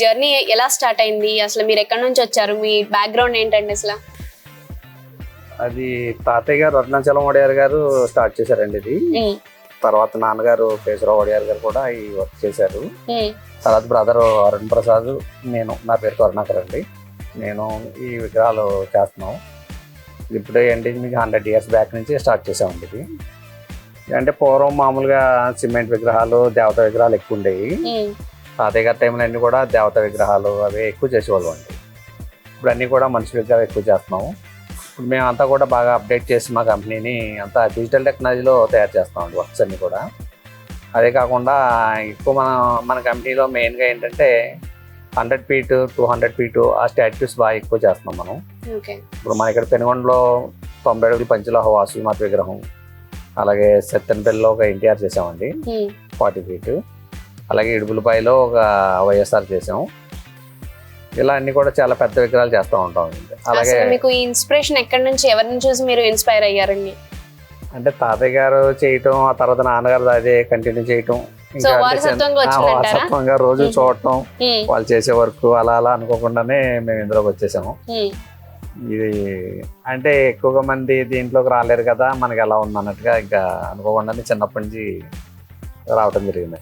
Journey ఎలా start అయింది? అసలు మీరు ఎక్కడి నుంచి వచ్చారు? మీ బ్యాక్గ్రౌండ్ ఏంటండి అసలు? అది తాతయ్య గారు అరుణాచలం వడియార్ గారు స్టార్ట్ చేశారండి ఇది. తర్వాత నాన్నగారు కేశవరావు వడియార్ గారు కూడా ఈ వర్క్ చేశారు. తర్వాత బ్రదర్ అరుణ్ ప్రసాద్ నేను నా పేరు కరుణాకర్ అండి. నేను ఈ విగ్రహాలు చేస్తున్నాం. ఇప్పుడే ఏంటి మీకు హండ్రెడ్ ఇయర్స్ బ్యాక్ నుంచి స్టార్ట్ చేసామండి ఇది. అంటే పూర్వం మామూలుగా సిమెంట్ విగ్రహాలు దేవత విగ్రహాలు ఎక్కువ ఉండేవి. తాతయ్య టైంలో అన్నీ కూడా దేవత విగ్రహాలు అవి ఎక్కువ చేసేవాళ్ళం అండి. ఇప్పుడు అన్నీ కూడా మనిషి విగ్రహాలు ఎక్కువ చేస్తున్నాము. ఇప్పుడు మేము అంతా కూడా బాగా అప్డేట్ చేసి మా కంపెనీని అంతా డిజిటల్ టెక్నాలజీలో తయారు చేస్తామండి వర్క్స్ అన్నీ కూడా. అదే కాకుండా ఎక్కువ మన మన కంపెనీలో మెయిన్గా ఏంటంటే hundred feet two hundred feet ఆ స్టాట్యూస్ బాగా ఎక్కువ చేస్తున్నాం మనం. ఇప్పుడు మన ఇక్కడ పెనుగొండలో తొంభై అడుగులు పంచలోహ వాసుమాత విగ్రహం. అలాగే సత్తెనపల్లిలో ఒక ఎన్టీఆర్ చేసామండి ఫార్టీ ఫీట్ అలాగే ఇడుపులపాయలో ఒక వైఎస్ఆర్ చేసాం. ఇలా అన్ని కూడా చాలా పెద్ద విగ్రహాలు చేస్తూ ఉంటాం అలాగే మీకు ఈ ఇన్స్పిరేషన్ ఎక్కడి నుంచి ఎవరిని చూసి మీరు ఇన్స్పైర్ అయ్యారండి? అంటే తాతయ్య గారు చేయటం ఆ తర్వాత నాన్నగారు అదే కంటిన్యూ చేయటం వారసత్వంగా రోజు. చూడటం వాళ్ళు చేసే వర్క్ అలా అలా అనుకోకుండానే మేము ఇందులోకి వచ్చేసాము. ఇది అంటే ఎక్కువగా మంది దీంట్లోకి రాలేరు కదా మనకి ఎలా ఉంది అన్నట్టుగా ఇంకా అనుకోకుండానే చిన్నప్పటి నుంచి రావటం జరిగింది.